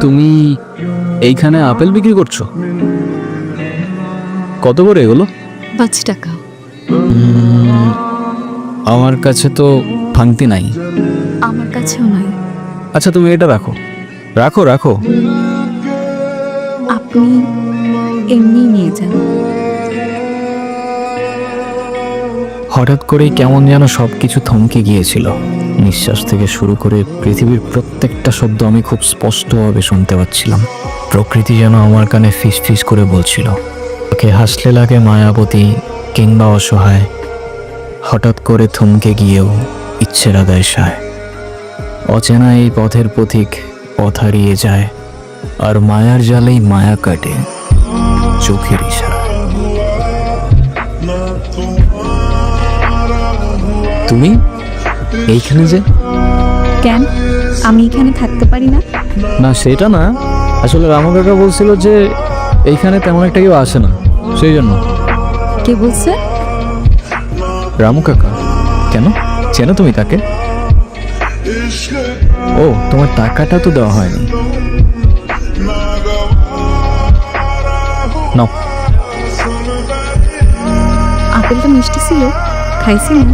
তুমি এইখানে আপেল বিক্রি করছ? কত করে এগুলো? পাঁচ টাকা। আমার কাছে তো ভাঙতি নাই। আমার কাছেও নাই। আচ্ছা তুমি এটা রাখো। রাখো রাখো। আপনি এমনি নিয়ে যান। হঠাৎ করেই কেমন যেন সব কিছু থমকে গিয়েছিল। নিঃশ্বাস থেকে শুরু করে পৃথিবীর প্রত্যেকটা শব্দ আমি খুব স্পষ্টভাবে শুনতে পাচ্ছিলাম। প্রকৃতি যেন আমার কানে ফিস ফিস করে বলছিল, ওকে হাসলে লাগে মায়াবতী কিংবা অসহায়। হঠাৎ করে থমকে গিয়েও ইচ্ছের আদায় সায়। অচেনা এই পথের পথিক পথ হারিয়ে যায়, আর মায়ার জালেই মায়া কাটে চোখের ইশারা। তুমি এইখানে যে? কেন? আমি এখানে থাকতে পারি না? না সেটা না। আসলে রামু কাকা বলছিল যে এইখানে তেমন একটা কেউ আসে না সেই জন্য। কে বলছে? রামু কাকা। কেন? চেনো তুমি তাকে? ও তোমার টাকাটা তো দেওয়া হয়নি। নাও। আপেলটা মিষ্টি ছিল খাইছিলেন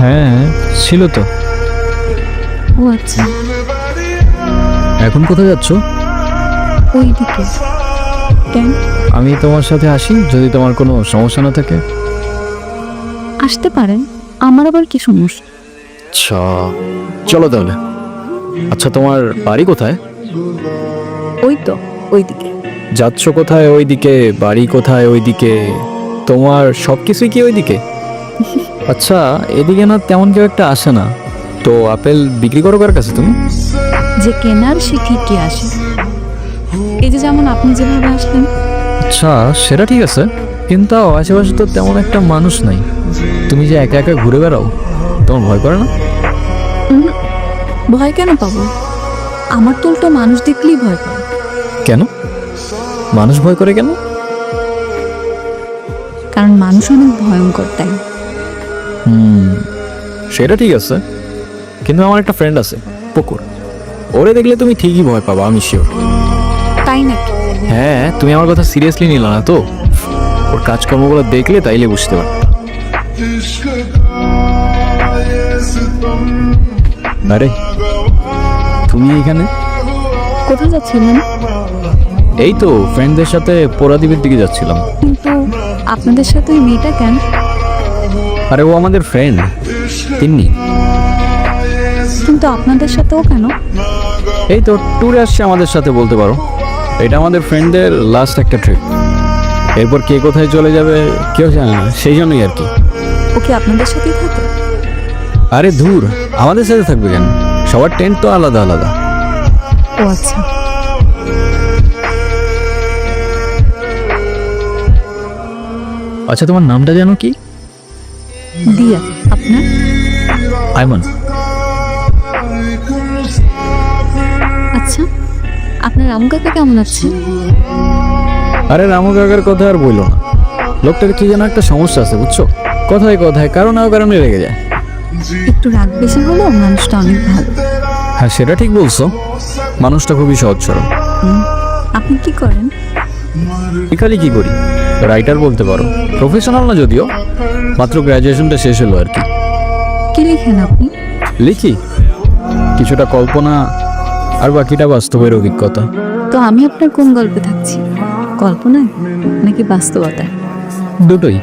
হ্যাঁ ছিল তো। ও আচ্ছা। এখন কোথায় যাচ্ছ? ওই দিকে কেন? আমি তোমার সাথে আসি যদি তোমার কোনো সমস্যা না থাকে। আসতে পারেন আমার আবার কি সমস্যা? আচ্ছা চলো তাহলে। আচ্ছা তোমার বাড়ি কোথায়? ওই তো ওই দিকে যাচ্ছ কোথায় ওইদিকে বাড়ি কোথায় ওইদিকে? তোমার সব কিছুই কি ওইদিকে? আচ্ছা এদিকে না তেমন কেউ একটা আসে না। তো আপেল বিক্রি করো কার কাছে তুমি? যে কেনার সে ঠিকই আসে। এই যে যেমন আপনি যেভাবে আসলেন। আচ্ছা সেটা ঠিক আছে কিন্তু আশেপাশে তো তেমন একটা মানুষ নাই। তুমি যে একা একা ঘুরে বেড়াও তোমার ভয় করে না? ভয় কেন পাবো? আমার তো উল্টো মানুষ দেখলেই ভয় পায় কেন? মানুষ ভয় করে কেন? কারণ মানুষ অনেক ভয়ঙ্কর তাই। হুম সেটা ঠিক আছে। কিন্তু আমার একটা ফ্রেন্ড আছে পুকুর। ওরে দেখলে তুমি ঠিকই ভয় পাবা আমি শিওর তাই নাকি? হ্যাঁ তুমি আমার কথা সিরিয়াসলি নিলা না তো? ওর কাজকর্মগুলো দেখলে তাইলে বুঝতে পারতা আরে তুমি এখানে? কোথায় যাচ্ছিলেন? এই তো ফ্রেন্ডদের সাথে পোড়াদ্বীপের দিকে যাচ্ছিলাম। কিন্তু আপনাদের সাথে ওই মেয়েটা কেন? আরে ও আমাদের ফ্রেন্ড তিন্নি। কিন্তু আপনাদের সাথেও কেন? এই তো ট্যুরে আসছে আমাদের সাথে বলতে পারো। এটা আমাদের ফ্রেন্ডদের লাস্ট একটা ট্রিপ এরপর কে কোথায় চলে যাবে কেউ জানে না সেই জন্যই আর কি। ও কি আপনাদের সাথেই থাকে? আরে দূর আমাদের সাথে থাকবে কেন? সবার টেন্ট তো আলাদা আলাদা। ও আচ্ছা। আচ্ছা তোমার নামটা জানো কি? দিয়া আপনার? আইমান। আচ্ছা আপনার রামু কাকা কেমন আছে? আরে রামু কাকার কথা আর বইলো না। লোকটার কি যেন একটা সমস্যা আছে বুঝছ? কথায় কথায় কারণ না কারণে রেগে যায়। একটু রাগ বেশি হলেও মানুষটা অনেক ভালো। হ্যাঁ সেটা ঠিক বলছো। মানুষটা খুবই সহজ সরল। আপনি কি করেন? খালি কি করি? রাইটার বলতে পারো। প্রফেশনাল না যদিও মাত্র গ্র্যাজুয়েশনটা শেষ হলো আর কি। কি লিখেন আপনি? লিখি। কিছুটা কল্পনা আর বাকিটা বাস্তবের অভিজ্ঞতা। তো আমি আপনার কোন গল্পে থাকছি? কল্পনায় নাকি বাস্তবতায় দুটোই।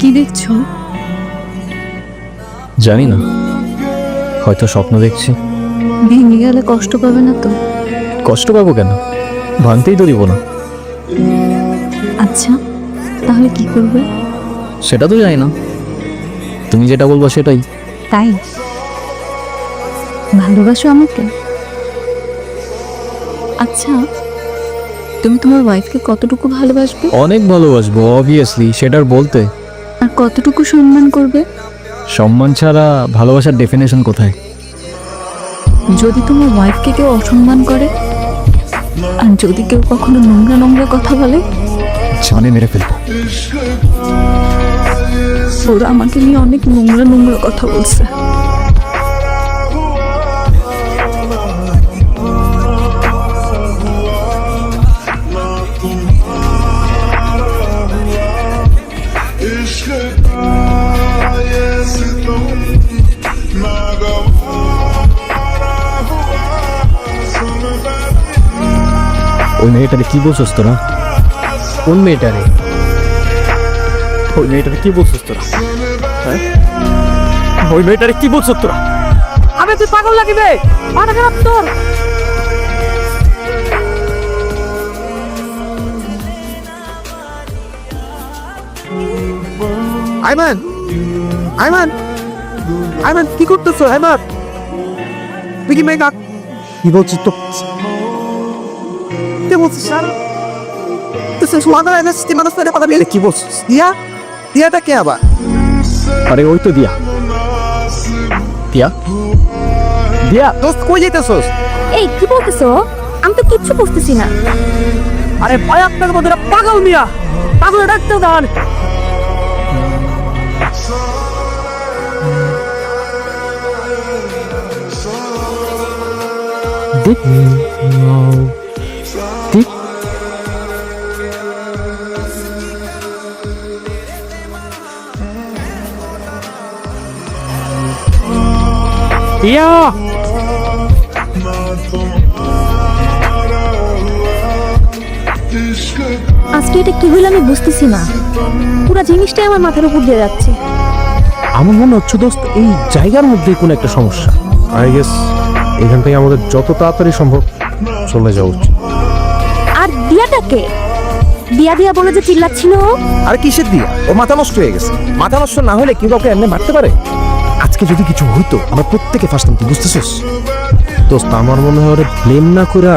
কি দেখছ? জানি না। হয়তো স্বপ্ন দেখছি। ভেঙে গেলে কষ্ট পাবে না তো? কষ্ট পাবো কেন? ভাঙতেই তো দিব না। আচ্ছা তাহলে কি করবে? সেটা তো জানি না। তুমি যেটা বলব সেটাই। তাই? ভালোবাসো আমাকে? আচ্ছা তুমি তোমার ওয়াইফকে কতটুকু ভালোবাসবে? অনেক ভালোবাসবো অবভিয়াসলি সেটার বলতে। আর কতটুকু সম্মান করবে? সম্মান ছাড়া ভালোবাসার ডেফিনেশন কোথায়? যদি তোমার ওয়াইফকে কেউ অসম্মান করে? আর যদি কেউ কখনো নোংরা নোংরা কথা বলে? জানে মেরে ফেলব। ওরা আমাকে নিয়ে অনেক নোংরা নোংরা কথা বলছে। ওই মেয়েটারে কি বলছিস তোরা? কোন মেয়েটারে? ওই মেয়েটারে কি বলছিস তোরা? হ্যাঁ? ওই মেয়েটারে কি বলছিস তোরা? আবে তুই পাগল লাগিবে মাথা খারাপ তোর। আইমান আইমান আইমান কি করতেছো আইমান তুই কি মেঘা কি বলছিস তো কি বলছিস স্যার? তুই সে সমাধান এনে সিস্টেম মানুষ কথা বলে কি বলছিস? দিয়া? দিয়াটা কে আবার? আরে ওই তো দিয়া। দিয়া? দিয়া? দোস্ত কই যাইতেছস? এই কি বলতেছো? আমি তো কিচ্ছু বুঝতেছি না। আরে ভাই আপনার মধ্যে পাগল মিয়া। পাগল ডাকতে দান দিক দিক ইয়া। আজকে এটা কি হইল আমি বুঝতেছি না। পুরো জিনিসটাই আমার মাথার উপর দিয়ে যাচ্ছে। আমার মনে হচ্ছে দোস্ত এই জায়গার মধ্যেই কোনো একটা সমস্যা। আই গেস এখান থেকে আমাদের যত তাড়াতাড়ি সম্ভব চলে যাওয়া উচিত। আর দিয়াটাকে দিয়া দিয়া বলে যে চিল্লাচ্ছিল আর কিসের দিয়া? ও মাথা নষ্ট হয়ে গেছে। মাথা নষ্ট না হলে কেউ কাউকে এমনি মারতে পারে? আজকে যদি কিছু হইতো আমরা প্রত্যেকে ফাঁসতাম তুই বুঝতেছিস? দোস্ত আমার মনে হয় ওরে ব্লেম না করে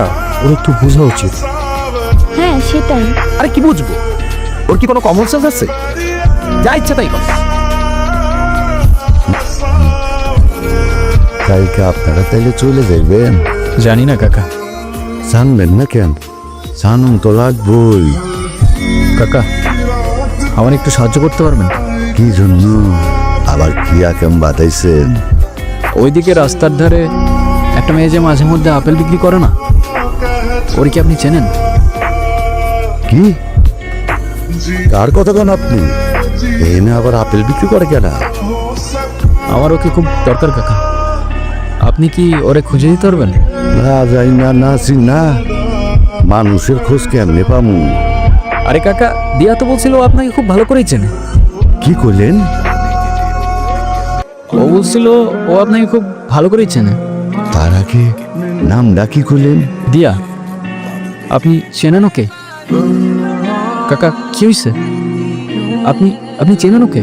ওর একটু বোঝা উচিত। হ্যাঁ সেটাই। আরে কি বুঝব? ওর কি কোনো কমন সেন্স আছে? যা ইচ্ছা তাই কর। কালকে আপনারা তাইলে চলে যাইবেন জানি না কাকা। জানবেন না কেন? জানুন তো লাগবই। কাকা আমার একটু সাহায্য করতে পারবেন? কি জন্য? আবার ক্রিয়া কেম বাতাইছেন ওইদিকে রাস্তার ধারে একটা মেয়ে যে মাঝে মধ্যে আপেল বিক্রি করে না ওর কি আপনি চেনেন? কি? কার কথা কেন আপনি? এনে আবার আপেল বিক্রি করে কেনা? আমার ওকে খুব দরকার কাকা। আপনি কি ওরে খুঁজে দিতে পারবেন? না যাই না না চিন না। মানুষের খোঁজ কেমনে পামু? আরে কাকা দিয়া তো বলছিল আপনাকে খুব ভালো করেই চেনে। কি করলেন বলছিল ও আপনাকে খুব ভালো করেই চেনে। তার আগে নাম ডাকি করলেন দিয়া আপনি চেনেন ওকে? কাকা কি হয়েছে আপনি আপনি চেনেন ওকে?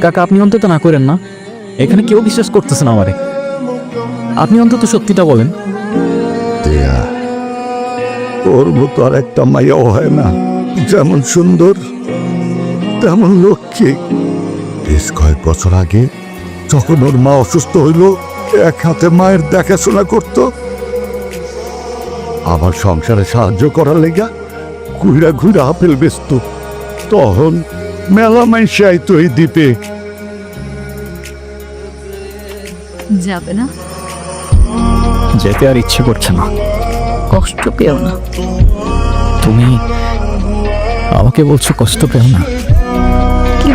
কাকা আপনি অন্তত না করেন না। এখানে কেউ বিশ্বাস করতেছে না আমারে। আপনি অন্তত সত্যিটা বলেন। ওর মতো আর একটা মাইয়াও হয় না। যেমন সুন্দর তেমন লক্ষ্মী। বেশ কয়েক বছর আগে যখন ওর মা অসুস্থ হইল এক হাতে মায়ের দেখাশোনা করত? আবার সংসারে সাহায্য করার লেগা ঘুরা ঘুরা আপেল বেচত। তখন মেলা মাইসে আইতো এই দ্বীপে। যাবে না? যেতে আর ইচ্ছে করছে না। কষ্ট পেও না। তুমি আমাকে বলছো কষ্ট পেও না।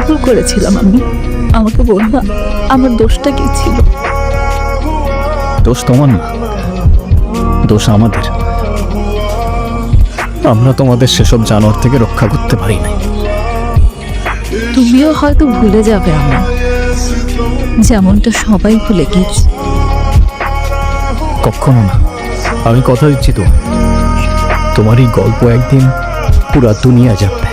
ভুল করেছিলাম আমি। আমাকে বলবা আমার দোষটা কি ছিল? দোষ তোমার না দোষ আমাদের। আমরা তোমাদের সেসব জানোয়ার থেকে রক্ষা করতে পারি নাই। তুমিও হয়তো ভুলে যাবে আমার যেমনটা সবাই ভুলে গেছে কখনো না আমি কথা দিচ্ছি তো তোমার এই গল্প একদিন পুরা দুনিয়া যাবে